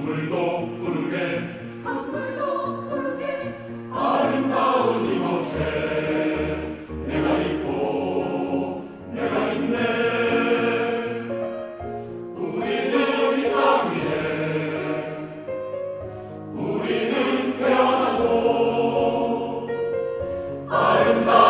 건물도 푸르게. 건물도 푸르게. 아름다운 이곳에 내가 있고 내가 있네. 우리는 이 땅 위에 우리는 태어나고 아름다운